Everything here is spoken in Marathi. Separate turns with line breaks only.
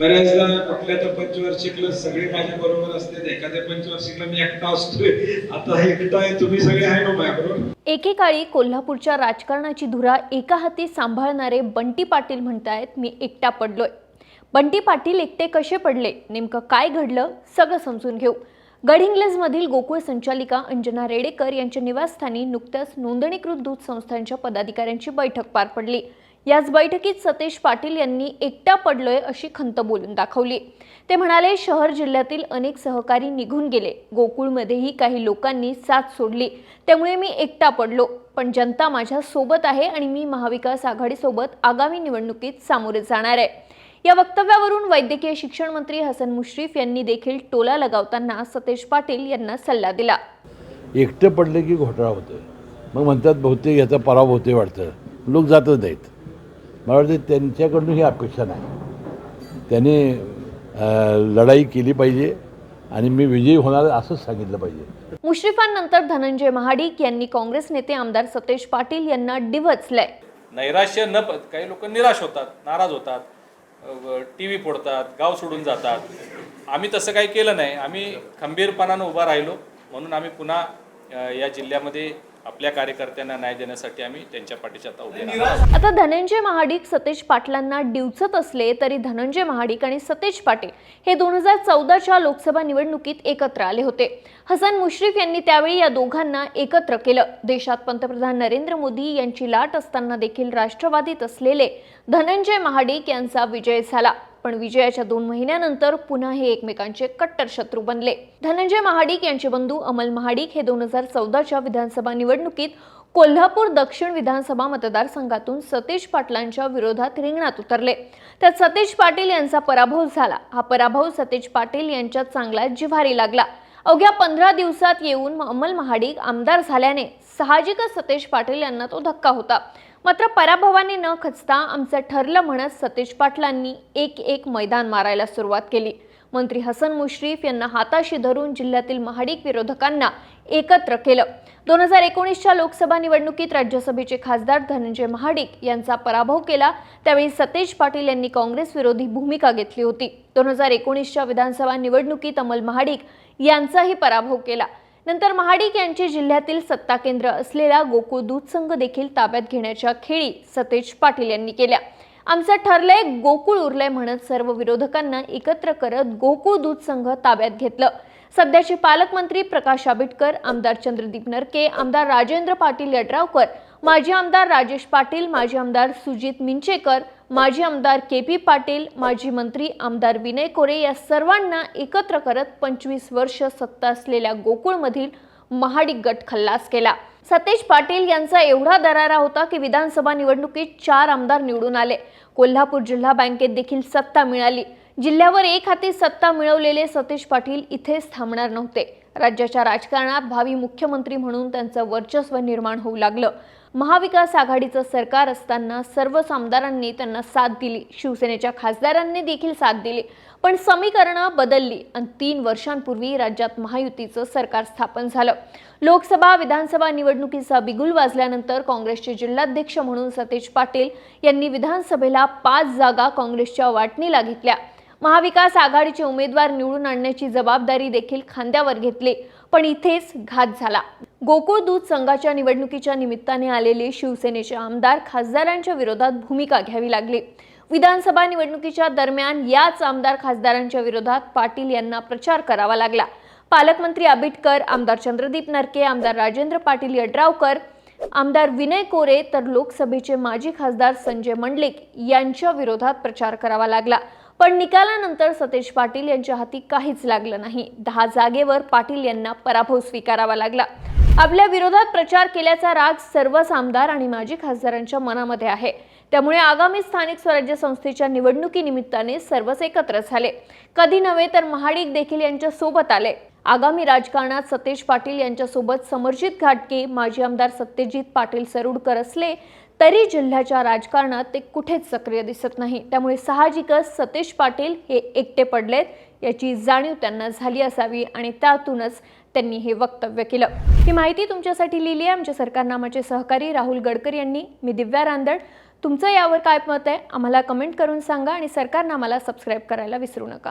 बऱ्याचदा कुठल्या तर पंचवार्षिकला सगळे माझ्या बरोबर असते एखाद्या पंचवार्षिकला मी एकटा असतोय. आता एकटा आहे तुम्ही सगळे आहे ना माझ्याबरोबर
एकेकाळी कोल्हापूरच्या राजकारणाची धुरा एका हाती सांभाळणारे बंटी पाटील म्हणतायत मी एकटा पडलोय. बंटी पाटील एकटे कसे पडले? नेमकं काय घडलं? सगळं समजून घेऊ. गडहिंग्लजमधील गोकुळ संचालिका अंजना रेडेकर यांच्या निवासस्थानी नुकत्याच नोंदणीकृत दूध संस्थांच्या पदाधिकाऱ्यांची बैठक पार पडली. याच बैठकीत सतेज पाटील यांनी एकटा पडलोय अशी खंत बोलून दाखवली. ते म्हणाले शहर जिल्ह्यातील अनेक सहकारी निघून गेले. गोकुळमध्येही काही लोकांनी साथ सोडली. त्यामुळे मी एकटा पडलो. पण जनता माझ्या सोबत आहे आणि मी महाविकास आघाडीसोबत आगामी निवडणुकीत सामोरे जाणार आहे. या वक्तव्यावरून वैद्यकीय शिक्षण मंत्री हसन मुश्रीफ यांनी देखील टोला लगावताना सतेज पाटील यांना सल्ला दिला.
एकटं पडलं की घोटाळा होतं मग म्हणतात बहुतेक याचा पराभव होते वाटतं. लोक जातच नाहीत. मला वाटतं त्यांच्याकडून ही अपेक्षा नाही. त्याने लढाई केली पाहिजे आणि मी विजयी होणार असंच सांगितलं पाहिजे.
मुश्रीफांनंतर धनंजय महाडिक यांनी काँग्रेस नेते आमदार सतेज पाटील यांना डिवचलंय
नैराश्य न काही लोक निराश होतात नाराज होतात. टी व्ही फोडतात गाव सोडून जातात. आम्ही तसं काही केलं नाही. आम्ही खंबीरपणानं उभा राहिलो. म्हणून आम्ही पुन्हा या जिल्ह्यामध्ये आपल्या कार्यकर्त्यांना न्याय देण्यासाठी आम्ही त्यांच्या पाठीशी आता उभे
आता धनंजय महाडिक सतेज पाटलांना डिवचत असले तरी धनंजय महाडिक आणि सतेज पाटील हे दोन हजार चौदाच्या लोकसभा निवडणुकीत एकत्र आले होते. हसन मुश्रीफ यांनी त्यावेळी या दोघांना एकत्र केलं. देशात पंतप्रधान नरेंद्र मोदी यांची लाट असताना देखील राष्ट्रवादीत असलेले धनंजय महाडिक यांचा विजय झाला. पण विजयाच्या दोन महिन्यानंतर पुन्हा हे एकमेकांचे कट्टर शत्रू बनले. धनंजय महाडिक यांचे बंधू अमल महाडिक हे दोन हजार चौदाच्या विधानसभा निवडणुकीत कोल्हापूर दक्षिण विधानसभा मतदारसंघातून सतेज पाटलांच्या विरोधात रिंगणात उतरले. त्यात सतेज पाटील यांचा पराभव झाला. हा पराभव सतेज पाटील यांच्यात चांगला जिव्हारी लागला. अवघ्या पंधरा दिवसात येऊन अमल महाडिक आमदार झाल्याने साहजिकच सतेज पाटील यांना तो धक्का होता. मात्र पराभवाने न खचता आमचं ठरलं म्हणत सतेज पाटलांनी एक एक मैदान मारायला सुरुवात केली. मंत्री हसन मुश्रीफ यांना हाताशी धरून जिल्ह्यातील महाडिक विरोधकांना एकत्र केलं. दोन हजार एकोणीसच्या लोकसभा निवडणुकीत राज्यसभेचे खासदार धनंजय महाडिक यांचा पराभव केला. त्यावेळी सतेज पाटील यांनी काँग्रेस विरोधी भूमिका घेतली होती. दोन हजार एकोणीसच्या विधानसभा निवडणुकीत अमल महाडिक यांचाही पराभव केला. नंतर महाडिक यांची जिल्ह्यातील सत्ता केंद्र असलेला गोकुळ दूध संघ देखील ताब्यात घेण्याच्या खेळी सतेज पाटील यांनी केल्या. आमचं ठरलंय गोकुळ उरलंय म्हणत सर्व विरोधकांना एकत्र करत गोकुळ दूध संघ ताब्यात घेतलं. सध्याचे पालकमंत्री प्रकाश आंबेडकर आमदार चंद्रदीप नरके आमदार राजेंद्र पाटील यड्रावकर माजी आमदार राजेश पाटील माजी आमदार सुजित मिंचेकर माजी आमदार के पी पाटील माजी मंत्री आमदार विनय कोरे या सर्वांना एकत्र करत पंचवीस वर्ष सत्ता असलेल्या गोकुळमधील महाडिक गट खल्लास केला. सतेज पाटील यांचा एवढा दरारा होता की विधानसभा निवडणुकीत चार आमदार निवडून आले. कोल्हापूर जिल्हा बँकेत देखील सत्ता मिळाली. जिल्ह्यावर एक हाती सत्ता मिळवलेले सतेज पाटील इथेच थांबणार नव्हते. राज्याच्या राजकारणात भावी मुख्यमंत्री म्हणून त्यांचं वर्चस्व निर्माण होऊ लागलं. महाविकास आघाडीचं सरकार असताना सर्वच आमदारांनी त्यांना साथ दिली. शिवसेनेच्या खासदारांनी देखील साथ दिली. पण समीकरणं बदलली आणि तीन वर्षांपूर्वी राज्यात महायुतीचं सरकार स्थापन झालं. लोकसभा विधानसभा निवडणुकीचा बिगुल वाजल्यानंतर काँग्रेसचे जिल्हाध्यक्ष म्हणून सतेज पाटील यांनी विधानसभेला पाच जागा काँग्रेसच्या वाटणीला घेतल्या. महाविकास आघाडीचे उमेदवार निवडून आणण्याची जबाबदारी देखील खांद्यावर घेतली पण इथेच घात झाला. गोकुळ दूध संघाच्या निवडणुकीच्या निमित्ताने आलेले शिवसेनेचे आमदार खासदारांच्या विरोधात भूमिका घ्यावी लागली. विधानसभा निवडणुकीच्या दरम्यान याच आमदार खासदारांच्या विरोधात पाटील यांना प्रचार करावा लागला. पालकमंत्री आबिटकर आमदार चंद्रदीप नरके आमदार राजेंद्र पाटील यड्रावकर आमदार विनय कोरे तर लोकसभेचे माजी खासदार संजय मंडलिक यांच्या विरोधात प्रचार करावा लागला. पण निकालानंतर सतेज पाटील यांच्या हाती काहीच लागलं नाही. दहा जागेवर पाटील यांना पराभव स्वीकारावा लागला. आपल्या विरोधात प्रचार केल्याचा राग सर्वच आमदार आणि माजी खासदारांच्या मनामध्ये आहे. त्यामुळे आगामी स्थानिक स्वराज्य संस्थेच्या निवडणुकीनिमित्ताने सर्वच एकत्र झाले. कधी नव्हे तर महाडिक देखील यांच्या सोबत आले. आगामी राजकारणात सतेज पाटील यांच्यासोबत समर्जित घाटके माजी आमदार सत्यजित पाटील सरुडकर असले तरी जिल्ह्याच्या राजकारणात ते कुठेच सक्रिय दिसत नाही. त्यामुळे साहजिकच सतेज पाटील हे एकटे पडलेत याची जाणीव त्यांना झाली असावी आणि त्यातूनच त्यांनी हे वक्तव्य केलं. ही माहिती तुमच्यासाठी लिहिली आहे आमच्या सरकारनामाचे सहकारी राहुल गडकर यांनी. मी दिव्या रांदड. तुमचं यावर काय मत आहे? आम्हाला कमेंट करून सांगा आणि सरकारनामाला सबस्क्राईब करायला विसरू नका.